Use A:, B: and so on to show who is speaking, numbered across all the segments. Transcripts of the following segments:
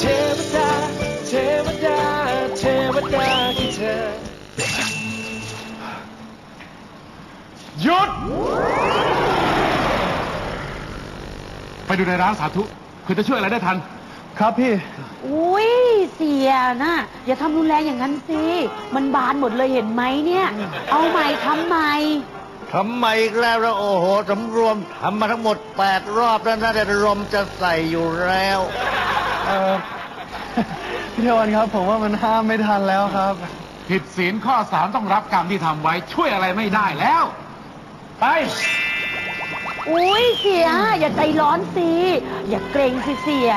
A: เทวดา เทวดา เทวดาคือเธอ
B: หยุด ไปดูในร้านสาธุเพื่อจะช่วยอะไรได้ทัน
C: ครับพี่
D: อุ้ยเสียนะอย่าทำรุนแรงอย่างนั้นสิ มันบานหมดเลยเห็นไหมเนี่ย เอาใหม่ทำใหม่
E: ทำไมอีกแล้วล่ะโอ้โหสำรวมทำมาทั้งหมดแปดรอบแล้วนะแต่ลมจะใส่อยู่แล้ว
C: เออพี่เทวันครับ ผมว่ามันห้ามไม่ทันแล้วครับ
B: ผิดศีลข้อสามต้องรับกรรมที่ทำไว้ช่วยอะไรไม่ได้แล้ว ไป
D: อุ้ยเสีย อย่าใจร้อนสิ อย่าเกรงสิเสีย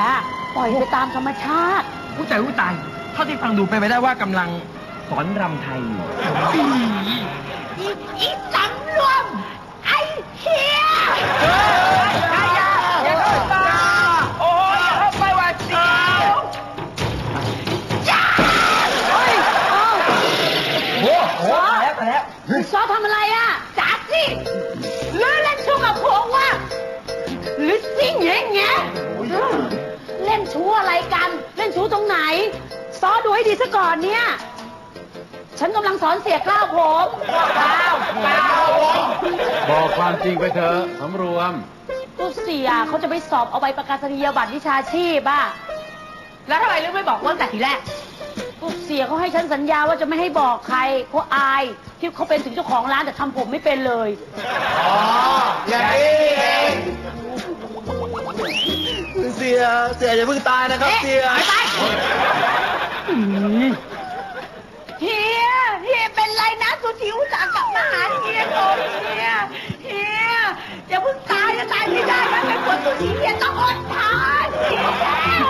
D: ปล่อยไปตามธรรมชาติ
F: ผู้ใจผู้ตายเท่าที่ฟังดูไปนไปได้ว่ากำลังสอนรำไทยอยู่
D: อีอี ชู้อะไรกัน เล่นชู้ตรงไหน ซอดูให้ดีซะก่อนเนี่ย ฉันกำลังสอนเสียกล้าวผมกล้าวกล้าว
B: บอกความจริงไปเถอะสำรวม
D: ก็เสียเขาจะไปสอบเอาใบประกาศนียบัตรวิชาชีพอะ
G: แล้วทำไมลืมไม่บอกว่าตั้งแต่ทีแรก
D: ก็เสียเขาให้ฉันสัญญาว่าจะไม่ให้บอกใครเพราะอายที่เขาเป็นถึงเจ้าของร้านแต่ทำผมไม่เป็นเลย
E: อ๋ออย่างนี้เอง
C: เสี ยเสียอย่าเพิ่งตายนะครับเสีย
D: เฮียเฮียเป็นไรนะสุธิอุตส่าห์กลับมาหาเฮียก่อนเฮียเฮียอย่าเพิ่งตายจะตายไม่ได้นะเป็นคนสุธิเฮียต้องอดทนเฮีย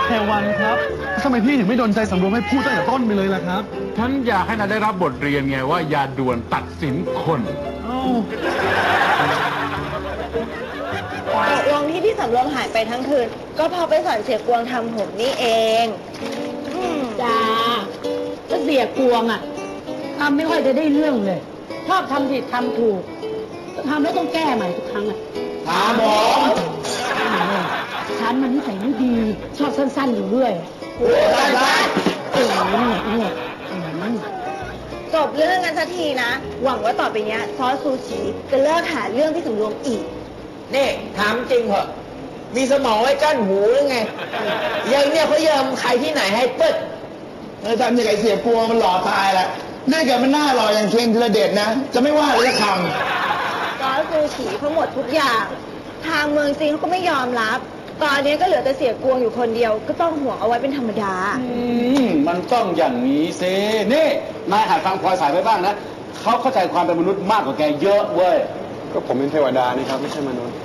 C: เทวันครับทำไมพี่ถึงไม่โดนใจสำรวมให้พูดตั้งแต่ต้นไปเลยล่ะครับ
B: ฉันอยากให้นายได้รับบทเรียนไงว่าอย่าด่วนตัดสินคน
C: เอ้า
H: ตกลงที่พี่สำรวมหายไปทั้งคืน ก็เพอไปสอนเสียกวงทำผมนี่เองอืม
D: จ้าถ้าเสียกวงอะทำไม่ค่อยจะได้เรื่องเลย ชอบทำผิดทำถูกทำแล้วต้องแก้ใหม่ทุกครั้งอะ
E: ถามผม
D: ฉันมันนิสัยไม่ดี ชอบสั้นๆอยู่เรื่อยเออเนี่ยเนี่ยอืม
H: จบเรื่องกันสักทีนะ หวังว่าต่อไปเนี้ยซอสซูชิจะเลิกหาเรื่องพี่สำรวมอีก
F: นี่ถามจริงเหอะมีสมองไว้กั้นหูหรือไงยังเนี่ยเขายอมใครที่ไหนให้ปึ๊ด
I: เออทำอย่างไอเสียกลัวมันหล่อตายแหละน่าเกิดมันหน้าหล่ออย่างเคนธีรเดชนะ จะไม่ว่าเลยละค
H: ซอสซูชิเขาหมดทุกอย่าง ทางเมืองจีนเขาก็ไม่ยอมรับ ตอนนี้ก็เหลือแต่เสียกวงอยู่คนเดียว ก็ต้องห่วงเอาไว้เป็นธรรมดาำ
I: มันต้องอย่างนี้สินี่นายหัดฟังพลอยสายไปบ้างนะเขาเข้าใจความเป็นมนุษย์มากกว่าแกเยอะเว้ย ก็ผมเป็นเทวดานี่ครับ ไม่ใช่มนุษย์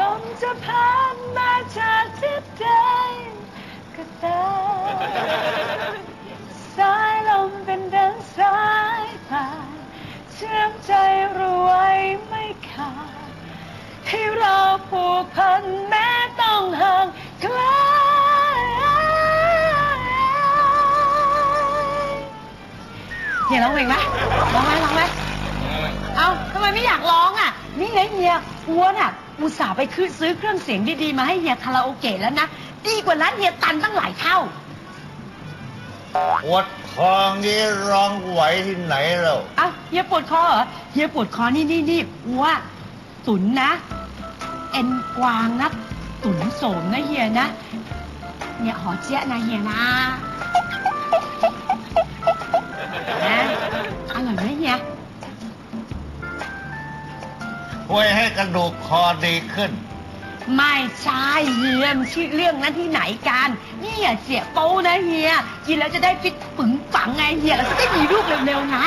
G: ลมจะพัดมาจากทิศใดก็ตามสายลมเป็นดังสายผ่านเชื่อมใจรว้ไม่ขาดให้เราผูกพันแม้ต้องห่างไกล ฮียร้องเพลงไหมร้องไหมร้องไหมเอาทำไมไม่อยากร้องอะ นี่ไงเฮียอ้วนอะ อุตส่าห์ไปคือซื้อเครื่องเสียงดีๆมาให้เฮียคาราโอเกะแล้วนะ ดีกว่าร้านเฮียตันตั้งหลายเท่า
E: ปวดคอนี้ร้องไหวที่ไหนเรา
G: เอ้าเฮียปวดคอเหรอ เฮียปวดคอนี่นี่นี่อ้วตุนนะ เอ็นกวางนะ ตุนโสมนะเฮียนะ เนี่ยหอเจี๊ยะนะเฮียนะนะ
E: ช่วยให้กระดูกคอดีขึ้น
G: ไม่ใช่เฮียมันชื่อเรื่องนั้นที่ไหนกันนี่อะเสียโป้นะเฮียกินแล้วจะได้ฟิตปึงปังไงเฮียแล้วจะได้มีลูกเร็วๆนะ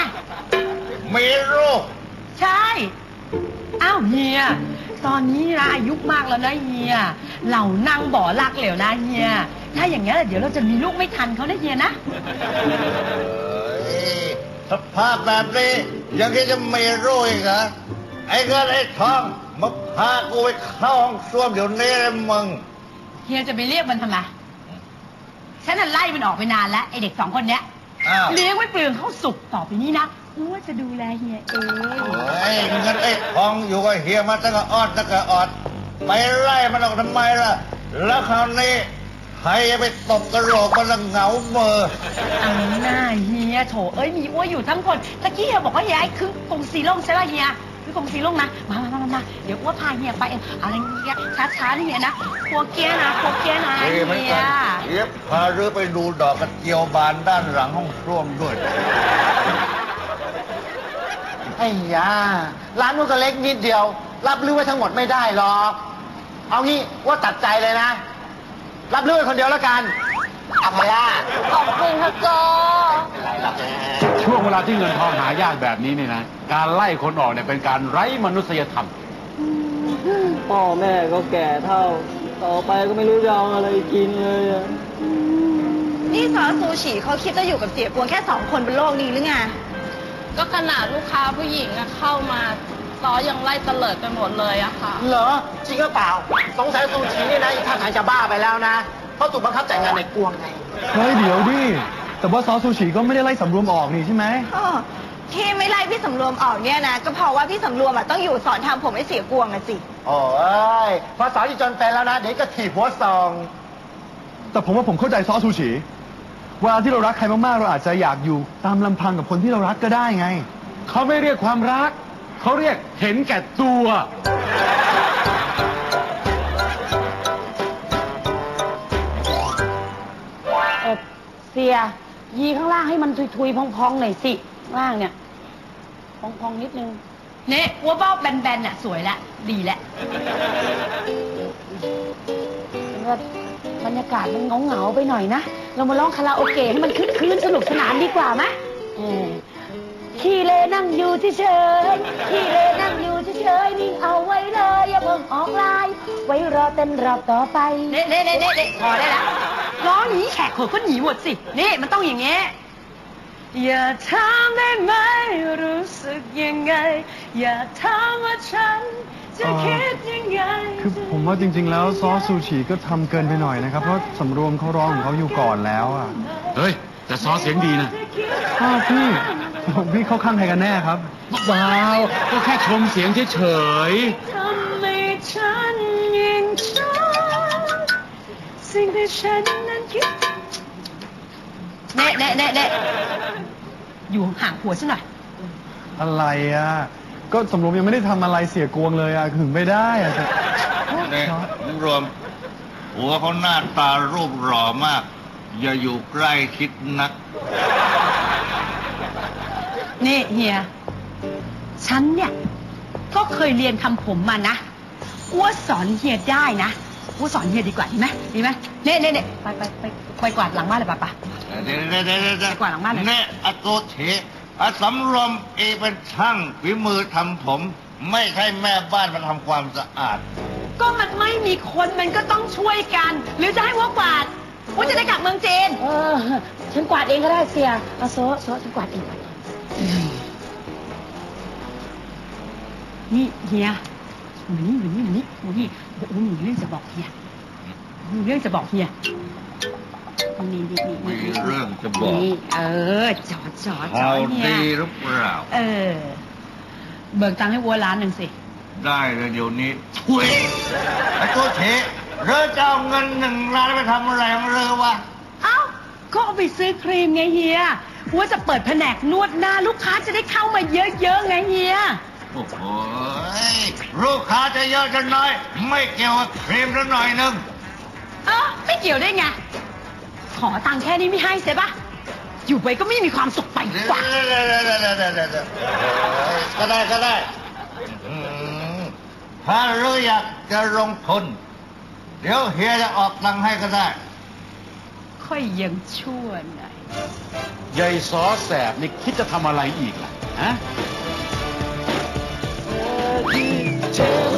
E: มีลูก
G: ใช่ อ้าวเฮีย ตอนนี้นะอายุมากแล้วนะเฮีย เรานั่งบ่อรักเหลวนะเฮีย ถ้าอย่างนี้ยเดี๋ยวเราจะมีลูกไม่ทันเขานะเฮียนะ
E: เอ้ยสภาพแบบนี้ยังคิดจะมีลูกอีกเหรอ ไอ้เงินไอ้ทองมาพากูไปเข้าห้องส้วมเดี๋ยวนี้เลยมึง
G: เฮียจะไปเรียกมันทำไม ฉันน่ะไล่มันออกไปนานแล้วไอเด็กสองคนเนี้ย
E: อ้าว
G: เลี้ยงไว้เปลืองข้าวสุกต่อไปนี้นะกูว่าจะดูแลเฮียเอง
E: ไอ้เงินไอ้ทองอยู่กับเฮียมาตั้งแต่ออดตั้งแต่ออด ไปไล่มันออกทำไมล่ะ แล้วคราวนี้ใครจะไปตบกระโหลกมันละเหงาเบอร์
G: เอาหน้าเฮียโถเอ้ยมีอ้วยอยู่ทั้งคนตะกี้เฮียบอกว่าเฮียไอ้คือกงสีลงใช่ป่ะเฮีย คือกงสีลงนะมามามามามาเดี๋ยวอ้วพาเฮียไปเองเอาอะไรเฮียช้าๆนี่เฮียนะครัวเกียร์นะครัวเกียร์นะ
E: เอ้ยไม่
G: เฮี
E: กั
G: ย
E: นเดี๋ยวพาเรือไปดูดอกกระเจียวบานด้านหลังห้องส้วมด้วย
F: ไอ้ยาร้านนู้นก็เล็กนิดเดียว รับรื้อไว้ทั้งหมดไม่ได้หรอก เอางี้ว่าตัดใจเลยนะ รับรื้อไว้คนเดียวแล้วกันอภัยา
H: ขอบคุณค่ะโก
F: อะไรหรอกนะ
B: ช่วงเวลาที่เงินทองหายากแบบนี้เนี่ยนะ การไล่คนออกเนี่ยเป็นการไร้มนุษยธรรม
C: พ่อแม่ก็แก่เท่า ต่อไปก็ไม่รู้จะเอาอะไรกินเลยอะ
H: นี่ซอสซูชิเขาคิดจะอยู่กับเสียกวงแค่สองคนบนโลกนี้หรือไง
J: ก็ขนาดลูกค้าผู้หญิงอะเข้ามาซอยังไล่เตลิดไปหมดเลยอะค่ะ
F: เหรอจริงหรือเปล่า สงสัยซูชินี่นะอีกท่าทางจะบ้าไปแล้วนะ เพราะถูกบังคับจ่ายงานในกวงไง
C: เฮ้ยเดี๋ยวดิ แต่ว่าซอสซูชิก็ไม่ได้ไล่สำรวมออกนี่ใช่ไหม
H: อ้อที่ไม่ไล่พี่สำรวมออกเนี่ยนะ ก็เพราะว่าพี่สำรวมอะต้องอยู่สอนทำผมให้เสียกวงอะสิ
F: โอ้ยพอสาวที่จนเป็นแล้วนะ เดี๋ยวก็ถีบหัวซอง
C: แต่ผมว่าผมเข้าใจซอสซูชิเวลาที่เรารักใครมากๆ เราอาจจะอยากอยู่ตามลำพังกับคนที่เรารักก็ได้ไง
B: เขาไม่เรียกความรัก เขาเรียกเห็นแก่ตัว
G: เออเสีย ยีข้างล่างให้มันทุยๆพองๆหน่อยสิล่างเนี่ยพองๆนิดนึงเนี่ยหัวเบ้าแบนๆน่ะสวยแล้วดีแล้วเป็นบรรยากาศมันเงาๆไปหน่อยนะ เรามาร้องคาราโอเกะให้มันคึกคืนสนุกสนานดีกว่าไหมเออขี้เลนั่งอยู่เฉยๆขี้เลนั่งอยู่เฉยๆนิ่งเอาไว้เลยอย่าเพิ่งออกลาย ไว้รอเต้นรอบต่อไป เน่เน่เน่เน่พอได้แล้ว ร้องอย่างนี้แขกคนก็หนีหมดสิ นี่มันต้องอย่างเงี้ยอย่าถามได้ไหมรู้สึกยังไง อย่าถามว่าฉันจะคิดยังไง
C: คือผมว่าจริง ๆ แล้วซอสซูชิก็ทำเกินไปหน่อยนะครับ เพราะสำรวมเขาร้องของเขาอยู่ก่อนแล้วอะ
B: เฮ้ย แต่ซอเสียงดีนะ
C: อ้าวพี่ผมพี่เข้าข้างใครกันแน่ครับ
B: เบาก็แค่ชมเสียงเฉย
J: ทำให้ฉันยิ่งชอบสิ่งที่ฉันนั้นคิด
G: เน่เน่เน่เน่อยู่ห่างหัวฉันหน่อย
C: อะไรอะ ก็สำรวมยังไม่ได้ทำอะไรเสียกวงเลยอะ ถึงไม่ได้อะแต่
E: เนี่ยรวม หัวเขาหน้าตารูปหล่อมาก อย่าอยู่ใกล้ชิดนัก
G: นี่เฮีย ฉันเนี่ย ก็เคยเรียนทำผมมานะอ้วสอนเฮียได้นะ อ้วสอนเฮียดีกว่าดีไหมดีไหมเน่เน่เน่ไปไปไปไปกวาดหลังบ้านเลยป่ะป่ะ
E: เดี๋ยวเดี๋ยวเดี๋ยวเดี๋ยว
G: ไปกวาดหลังบ้านเลย
E: เนี่ยอาโกเทอาสำรวมเองเป็นช่างฝีมือทำผม ไม่ใช่แม่บ้านมาทำความสะอาด
G: ก็มันไม่มีคนมันก็ต้องช่วยกัน หรือจะให้อ้วกวาดอ้วจะได้กลับเมืองจีน เออ ฉันกวาดเองก็ได้เสียเอาโซโซฉันกวาดเอง นี่เฮีย มานี่มานี่มานี่มานี่โอ้โหมีเรื่องจะบอกเฮียมีเรื่องจะบอกเฮียนี่นี่นี่
E: มี
G: นี่
E: เรื่องจะบอก
G: นี่เออจอดจอดจ
E: ข่า
G: อ
E: ว
G: ดเฮีย
E: ดีหรือเปล่า
G: เออ เบิกตังค์ให้วัวล้านหนึ่งสิ
E: ได้เลยเดี๋ยวนี้ทุยไอ้ตัวเทเรือจะเอาเงินหนึ่งล้านไปทำอะไรของเรือวะ
G: เอ้าก็เอาไปซื้อครีมไงเฮียว่าจะเปิดแผนกนวดหน้าลูกค้าจะได้เข้ามาเยอะๆไงเฮีย
E: โอ้โห ลูกค้าจะเยอะจะน้อย ไม่เกี่ยวกับครีมสักหน่อยหนึง
G: เอ้าไม่เกี่ยวได้ไง ขอตังค์แค่นี้ไม่ให้เสียปะอยู่ไปก็ไม่มีความสุขไปดีกว่า
E: ก็ได้ก็ได้อืมถ้าเรืออยากจะลงทุน เดี๋ยวเฮียจะออกตังค์ให้ก็ได้
G: ค่อยยังชั่วหน่อย
B: ๆยายซอแสบนี่คิดจะทำอะไรอีกล่ะฮะ
K: เทว